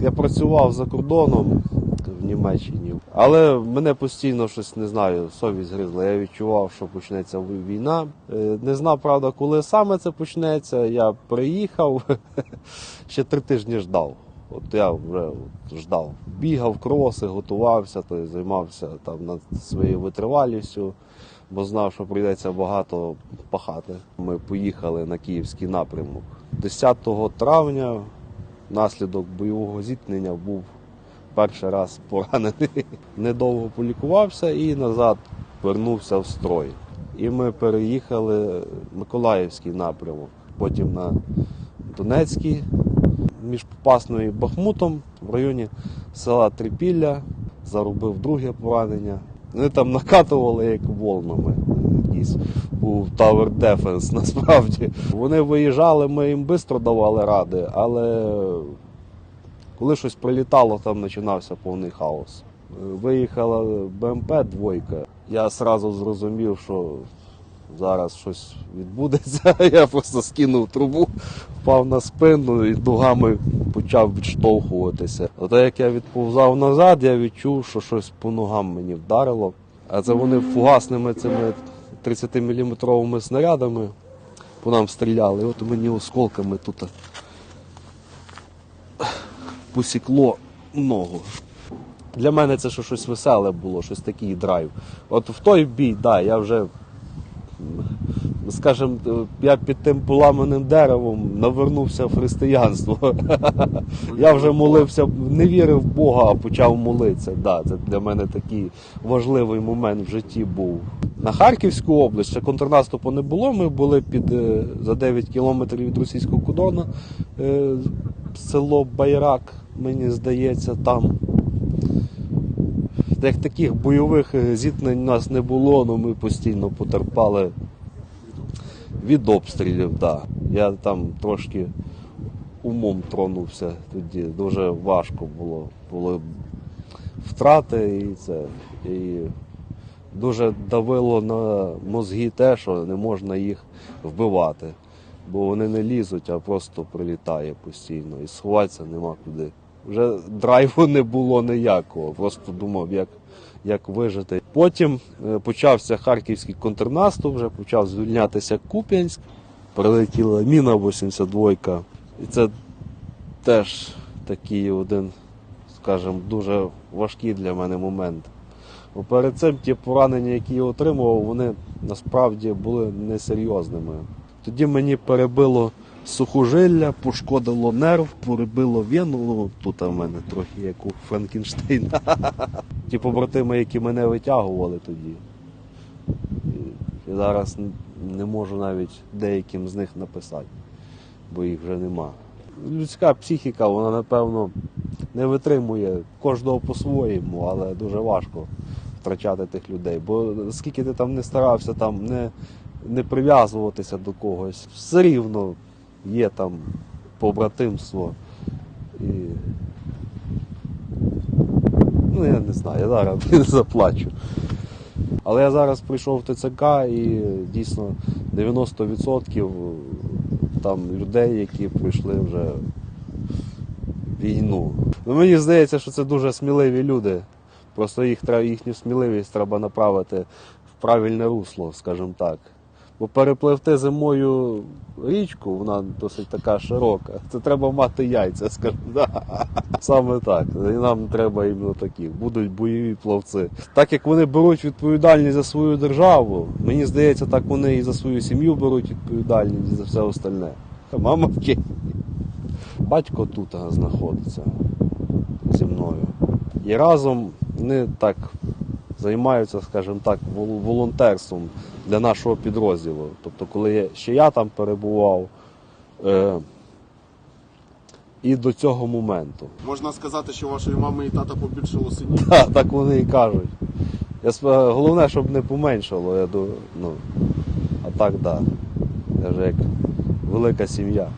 Я працював за кордоном в Німеччині, але мене постійно щось не знаю, совість гризла. Я відчував, що почнеться війна. Е, Не знав, правда, коли саме це почнеться. Я приїхав, ще три тижні ждав. От я вже ждав. Бігав, кроси, готувався, то займався там над своєю витривалістю, бо знав, що прийдеться багато пахати. Ми поїхали на київський напрямок. 10 травня внаслідок бойового зіткнення був перший раз поранений. Недовго полікувався і назад вернувся в строй. І ми переїхали Миколаївський напрямок, потім на Донецький, між Попасною і Бахмутом в районі села Трипілля. Заробив друге поранення. Вони там накатували як волнами. Якийсь був Tower Defense насправді. Вони виїжджали, ми їм швидко давали ради, але коли щось прилітало, там починався повний хаос. Виїхала БМП двойка. Я одразу зрозумів, що зараз щось відбудеться. Я просто скинув трубу, впав на спину і дугами почав відштовхуватися. Ото як я відповзав назад, я відчув, що щось по ногам мені вдарило. А це вони фугасними цими 30-мм снарядами по нам стріляли. От мені осколками тут посікло ногу. Для мене це що щось веселе було, щось такий драйв. От в той бій, да, я вже, скажімо, я під тим поламаним деревом навернувся в християнство. Я вже молився, не вірив в Бога, а почав молитися. Да, це для мене такий важливий момент в житті був. На Харківську область ще контрнаступу не було. Ми були під е, за 9 кілометрів від російського кордону. е, Село Байрак, мені здається, там. Як таких бойових е, зіткнень у нас не було, але ми постійно потерпали від обстрілів. Да. Я там трошки умом тронувся тоді. Дуже важко було. Були втрати і це. І дуже давило на мозги те, що не можна їх вбивати. Бо вони не лізуть, а просто прилітає постійно. І сховатися нема куди. Вже драйву не було ніякого. Просто думав, як, як вижити. Потім е, почався харківський контрнаступ, вже почав звільнятися Куп'янськ. Прилетіла міна 82. І це теж такий один, скажімо, дуже важкий для мене момент. Бо перед цим ті поранення, які я отримував, вони насправді були несерйозними. Тоді мені перебило сухожилля, пошкодило нерв, перебило вену. Ну, тут в мене трохи як у Франкенштейна. Ті побратими, які мене витягували тоді. І зараз не можу навіть деяким з них написати, бо їх вже нема. Людська психіка, вона напевно не витримує кожного по-своєму, але дуже важко втрачати тих людей. Бо скільки ти там не старався там не, не прив'язуватися до когось, все рівно є там побратимство. І... Ну, я не знаю, я зараз заплачу. Але я зараз прийшов в ТЦК і дійсно 90% там людей, які пройшли вже війну. Ну, мені здається, що це дуже сміливі люди. Просто їх їхню сміливість треба направити в правильне русло, скажімо так. Бо перепливти зимою річку, вона досить така широка. Це треба мати яйця. Да. Саме так. І нам треба іменно таких. Будуть бойові плавці. Так як вони беруть відповідальність за свою державу, мені здається, так вони і за свою сім'ю беруть відповідальність і за все остальне. Мама в Києві. Батько тут знаходиться зі мною. І разом вони так займаються, скажімо так, волонтерством для нашого підрозділу. Тобто, коли я- ще я там перебував, е, і до цього моменту. Можна сказати, що вашої мами і тата побільшало синів. Та, так вони і кажуть. Я, головне, щоб не поменшало, я думаю, ну, а так, так. Да. Я вже як велика сім'я.